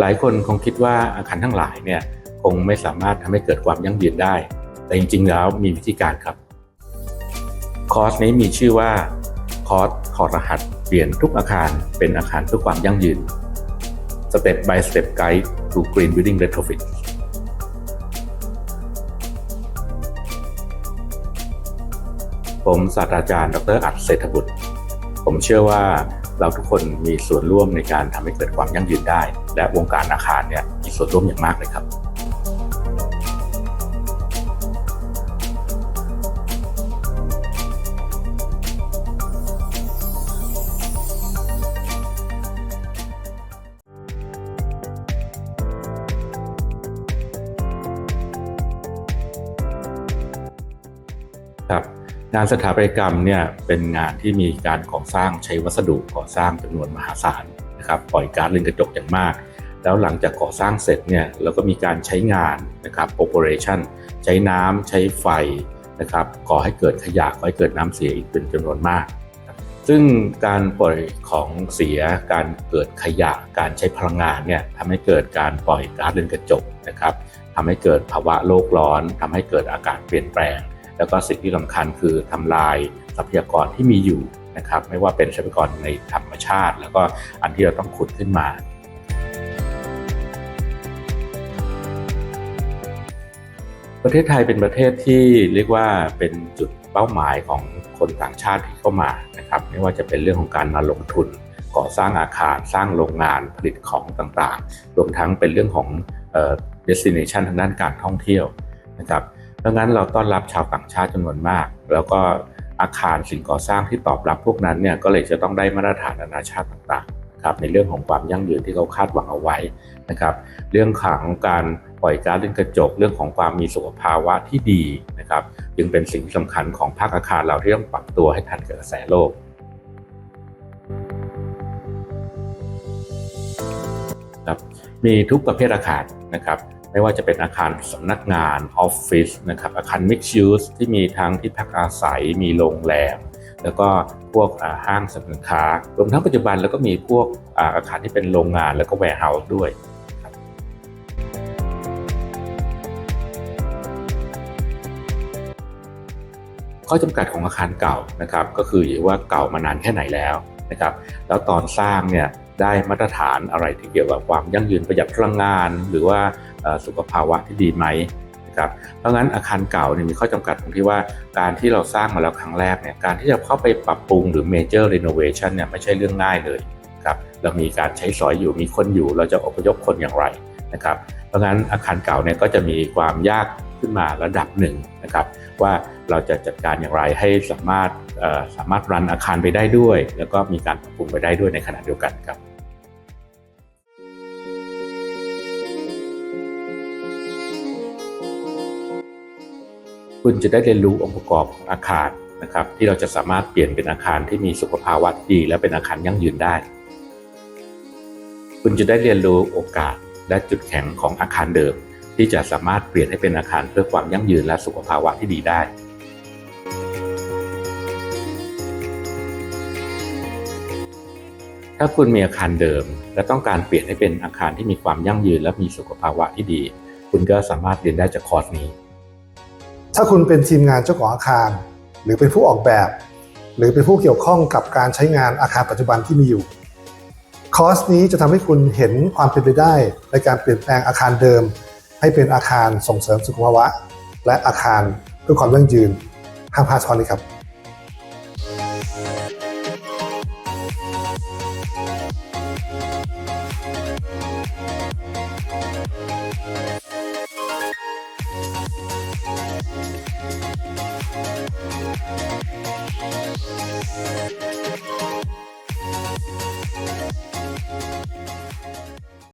หลายคนคงคิดว่าอาคารทั้งหลายเนี่ยคงไม่สามารถทำให้เกิดความยั่งยืนได้ แต่จริงๆ แล้วมีวิธีการครับ คอร์สนี้มีชื่อว่าคอร์สถอรหัส เปลี่ยนทุกอาคารเป็นอาคารเพื่อความยั่งยืน Step by Step Guide to Green Building Retrofit ผมศาสตราจารย์ ดรอัดเศรษฐบุตร ผมเชื่อว่า เราทุกคนมีส่วนร่วมในการทำให้เกิดความยั่งยืนได้ และวงการอาคารเนี่ยมีส่วนร่วมอย่างมากเลยครับครับ งานสถาปัตยกรรมเนี่ยเป็นงานที่มีการก่อสร้างใช้วัสดุก่อสร้างจำนวนมหาศาลนะครับปล่อยก๊าซเรือนกระจกอย่างมาก แล้วหลังจากก่อสร้างเสร็จเนี่ยเราก็มีการใช้งานนะครับ operation ใช้น้ำใช้ไฟนะครับก่อให้เกิดขยะก่อให้เกิดน้ำเสียอีกเป็นจำนวนมาก ซึ่งการปล่อยของเสียการเกิดขยะการใช้พลังงานเนี่ยทำให้เกิดการปล่อยก๊าซเรือนกระจกนะครับทำให้เกิดภาวะโลกร้อนทำให้เกิดอากาศเปลี่ยนแปลง แล้วก็สิ่งที่สำคัญคือทำลายทรัพยากรที่มีอยู่นะครับ ไม่ว่าเป็นทรัพยากรในธรรมชาติ แล้วก็อันที่เราต้องขุดขึ้นมาประเทศไทยเป็นประเทศที่เรียกว่าเป็นจุดเป้าหมายของคนต่างชาติที่เข้ามานะครับ ไม่ว่าจะเป็นเรื่องของการมาลงทุน ก่อสร้างอาคารสร้างโรงงานผลิตของต่างๆ รวมทั้งเป็นเรื่องของ destination ทางด้านการท่องเที่ยวนะครับ ดังนั้นเราต้อนรับชาวต่างชาติจำนวนมาก แล้วก็อาคารสิ่งก่อสร้างที่ตอบรับพวกนั้นเนี่ยก็เลยจะต้องได้มาตรฐานนานาชาติต่างๆครับในเรื่องของความยั่งยืนที่เขาคาดหวังเอาไว้นะครับเรื่องของการปล่อยก๊าซเรือนกระจกเรื่องของความมีสุขภาวะที่ดีนะครับจึงเป็นสิ่งสำคัญของภาคอาคารเราที่ต้องปรับตัวให้ทันกับกระแสโลกครับมีทุกประเภทอาคารนะครับ ไม่ว่าจะเป็นอาคารสำนักงานออฟฟิศนะครับอาคาร Mixed Use ที่มีทั้งที่พักอาศัยมีโรงแรม แล้วก็พวกห้างสรรพสินค้ารวมทั้งปัจจุบันแล้วก็มีพวกอาคารที่เป็นโรงงานแล้วก็ warehouse ด้วยข้อจำกัดของอาคารเก่านะครับก็คือว่าเก่ามานานแค่ไหนแล้วนะครับแล้วตอนสร้างเนี่ย ได้มาตรฐานอะไรที่เกี่ยวกับความยั่งยืนประหยัดพลังงาน หรือว่าสุขภาวะที่ดีไหมนะครับเพราะงั้นอาคารเก่าเนี่ยมีข้อจำกัดตรงที่ว่าการที่เราสร้างมาแล้วครั้งแรกเนี่ยการที่จะเข้าไปปรับปรุงหรือ major renovation เนี่ยไม่ใช่เรื่องง่ายเลยครับเรามีการใช้สอยอยู่มีคนอยู่เราจะอพยพคนอย่างไรนะครับเพราะงั้นอาคารเก่าเนี่ยก็จะมีความยาก ขึ้นมาระดับหนึ่งนะครับว่าเราจะจัดการอย่างไรให้สามารถสามารถรันอาคารไปได้ด้วย แล้วก็มีการปรับปรุงไปได้ด้วยในขณะเดียวกันครับคุณจะได้เรียนรู้องค์ประกอบอาคารนะครับที่เราจะสามารถเปลี่ยนเป็นอาคารที่มีสุขภาวะดี และเป็นอาคารยั่งยืนได้ คุณจะได้เรียนรู้โอกาสและจุดแข็งของอาคารเดิม ที่จะสามารถเปลี่ยนให้เป็นอาคารเพื่อความยั่งยืนและสุขภาวะที่ดีได้ถ้าคุณมีอาคารเดิม และต้องการเปลี่ยนให้เป็นอาคารที่มีความยั่งยืนและมีสุขภาวะที่ดี คุณก็สามารถเรียนได้จากคอร์สนี้ ถ้าคุณเป็นทีมงานเจ้าของอาคาร หรือเป็นผู้ออกแบบ หรือเป็นผู้เกี่ยวข้องกับการใช้งานอาคารปัจจุบันที่มีอยู่ คอร์สนี้จะทำให้คุณเห็นความเป็นไปได้ในการเปลี่ยนแปลงอาคารเดิม ให้เป็นอาคารส่งเสริมสุขภาวะ และอาคารเพื่อความยั่งยืนห้ามพลาดช้อนนี้ครับ